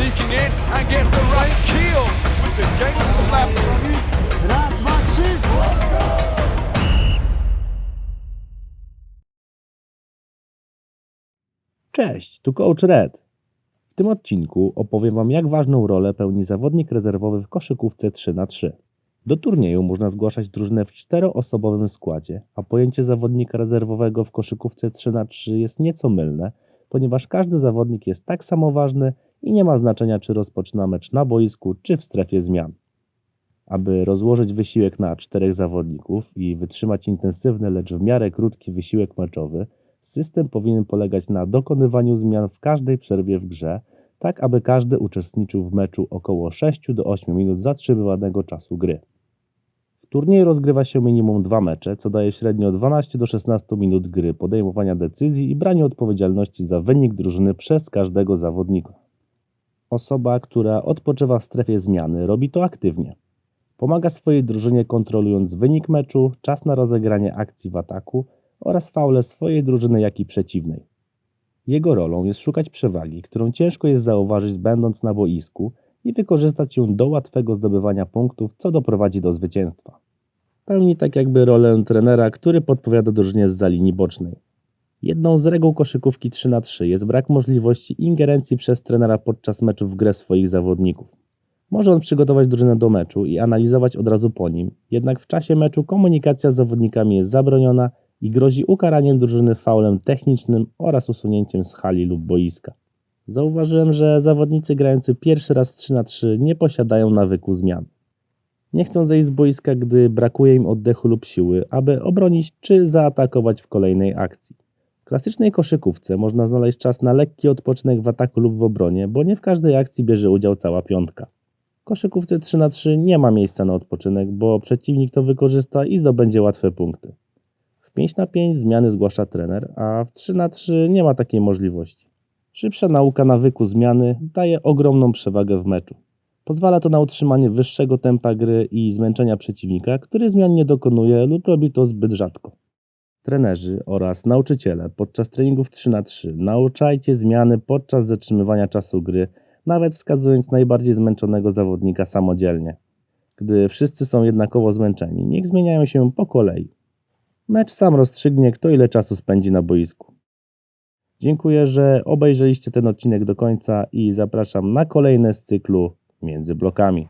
sneaking in and gets the right keel with the gangster slap. Cześć, tu Coach Red. W tym odcinku opowiem Wam, jak ważną rolę pełni zawodnik rezerwowy w koszykówce 3 na 3 Do turnieju można zgłaszać drużynę w czteroosobowym składzie, a pojęcie zawodnika rezerwowego w koszykówce 3 na 3 jest nieco mylne, ponieważ każdy zawodnik jest tak samo ważny i nie ma znaczenia, czy rozpoczyna mecz na boisku, czy w strefie zmian. Aby rozłożyć wysiłek na czterech zawodników i wytrzymać intensywny, lecz w miarę krótki wysiłek meczowy, system powinien polegać na dokonywaniu zmian w każdej przerwie w grze, tak aby każdy uczestniczył w meczu około 6 do 8 minut zatrzymywanego czasu gry. W turnieju rozgrywa się minimum dwa mecze, co daje średnio 12 do 16 minut gry podejmowania decyzji i brania odpowiedzialności za wynik drużyny przez każdego zawodnika. Osoba, która odpoczywa w strefie zmiany, robi to aktywnie. Pomaga swojej drużynie kontrolując wynik meczu, czas na rozegranie akcji w ataku oraz faule swojej drużyny, jak i przeciwnej. Jego rolą jest szukać przewagi, którą ciężko jest zauważyć będąc na boisku i wykorzystać ją do łatwego zdobywania punktów, co doprowadzi do zwycięstwa. Pełni tak jakby rolę trenera, który podpowiada drużynie z linii bocznej. Jedną z reguł koszykówki 3 na 3 jest brak możliwości ingerencji przez trenera podczas meczu w grę swoich zawodników. Może on przygotować drużynę do meczu i analizować od razu po nim, jednak w czasie meczu komunikacja z zawodnikami jest zabroniona i grozi ukaraniem drużyny faulem technicznym oraz usunięciem z hali lub boiska. Zauważyłem, że zawodnicy grający pierwszy raz w 3 na 3 nie posiadają nawyku zmian. Nie chcą zejść z boiska, gdy brakuje im oddechu lub siły, aby obronić czy zaatakować w kolejnej akcji. Klasycznej koszykówce można znaleźć czas na lekki odpoczynek w ataku lub w obronie, bo nie w każdej akcji bierze udział cała piątka. W koszykówce 3 na 3 nie ma miejsca na odpoczynek, bo przeciwnik to wykorzysta i zdobędzie łatwe punkty. W 5 na 5 zmiany zgłasza trener, a w 3 na 3 nie ma takiej możliwości. Szybsza nauka nawyku zmiany daje ogromną przewagę w meczu. Pozwala to na utrzymanie wyższego tempa gry i zmęczenia przeciwnika, który zmian nie dokonuje lub robi to zbyt rzadko. Trenerzy oraz nauczyciele podczas treningów 3 na 3 nauczajcie zmiany podczas zatrzymywania czasu gry, nawet wskazując najbardziej zmęczonego zawodnika samodzielnie. Gdy wszyscy są jednakowo zmęczeni, niech zmieniają się po kolei. Mecz sam rozstrzygnie, kto ile czasu spędzi na boisku. Dziękuję, że obejrzeliście ten odcinek do końca i zapraszam na kolejne z cyklu Między blokami.